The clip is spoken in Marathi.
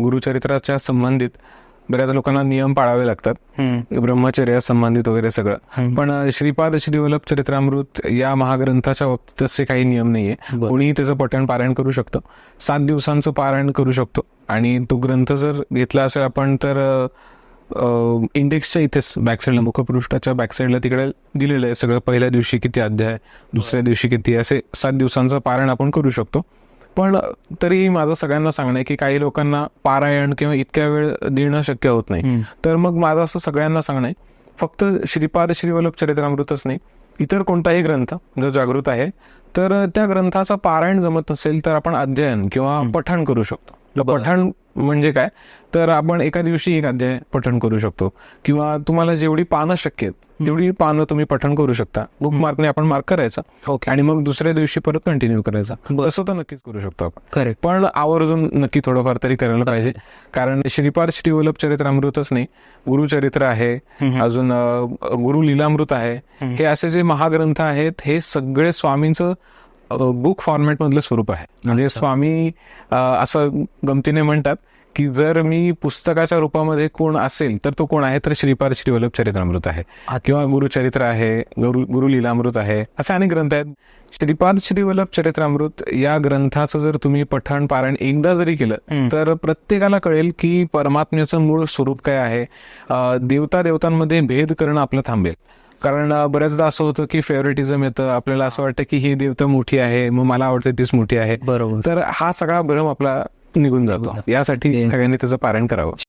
गुरुचरित्राच्या संबंधित बऱ्याच लोकांना नियम पाळावे लागतात. ब्रह्मचर्या संबंधित वगैरे सगळं. पण श्रीपाद श्रीवल्लभ चरित्रामृत या महाग्रंथाच्या बाबतीत तसे काही नियम नाहीये. कोणीही त्याचं पठण पारायण करू शकतं. सात दिवसांचं पारायण करू शकतो. आणि तो ग्रंथ जर घेतला असेल आपण तर इंडेक्सच्या इथेच बॅकसाईडला मुखपृष्ठाच्या बॅकसाईडला तिकडे दिलेलं आहे. सगळं पहिल्या दिवशी किती अध्याय दुसऱ्या दिवशी किती असे सात दिवसांचं पारायण आपण करू शकतो. पण तरी माझं सगळ्यांना सांगणं आहे की काही लोकांना पारायण किंवा इतक्या वेळ देणं शक्य होत नाही. तर मग माझं असं सगळ्यांना सांगणं आहे फक्त श्रीपाद श्रीवल्लभ चरित्रामृतच नाही इतर कोणताही ग्रंथ जो जागृत आहे तर त्या ग्रंथाचं पारायण जमत नसेल तर आपण अध्ययन किंवा पठण करू शकतो. पठण म्हणजे काय? तर आपण एका दिवशी एक अध्याय पठण करू शकतो. किंवा तुम्हाला जेवढी पानं शक्य आहेत तेवढी पानं तुम्ही पठण करू शकता. बुक मार्कने आपण मार्क करायचा. ओके आणि मग दुसऱ्या दिवशी परत कंटिन्यू करायचा. तसं तर नक्कीच करू शकतो आपण. करेक्ट पण आवर्जून नक्की थोडंफार तरी करायला पाहिजे. कारण श्रीपाद श्रीवल्लभ चरित्रामृतच नाही. गुरुचरित्र आहे. अजून गुरु लीलामृत आहे. हे असे जे महाग्रंथ आहेत हे सगळे स्वामींचं बुक फॉर्मॅट मधलं स्वरूप आहे. म्हणजे स्वामी असं गमतीने म्हणतात की जर मी पुस्तकाच्या रूपामध्ये कोण असेल तर तो कोण आहे? तर श्रीपाद श्रीवल्लभ चरित्रामृत आहे. किंवा गुरुचरित्र आहे गुरु गुरु लीलामृत आहे असे अनेक ग्रंथ आहेत. श्रीपाद श्रीवल्लभ चरित्रामृत या ग्रंथाचं जर तुम्ही पठण पारायण एकदा जरी केलं. तर प्रत्येकाला कळेल की परमात्म्याचं मूळ स्वरूप काय आहे. देवता देवतांमध्ये भेद करणं आपलं थांबेल. कारण बऱ्याचदा असं होतं की फेवरेटिझम येतं. आपल्याला असं वाटतं की ही देवता मोठी आहे मग मला वाटतं तीच मोठी आहे. बरोबर. तर हा सगळा भ्रम आपला निघून जातो. यासाठी सगळ्यांनी त्याचं पारायण करावं.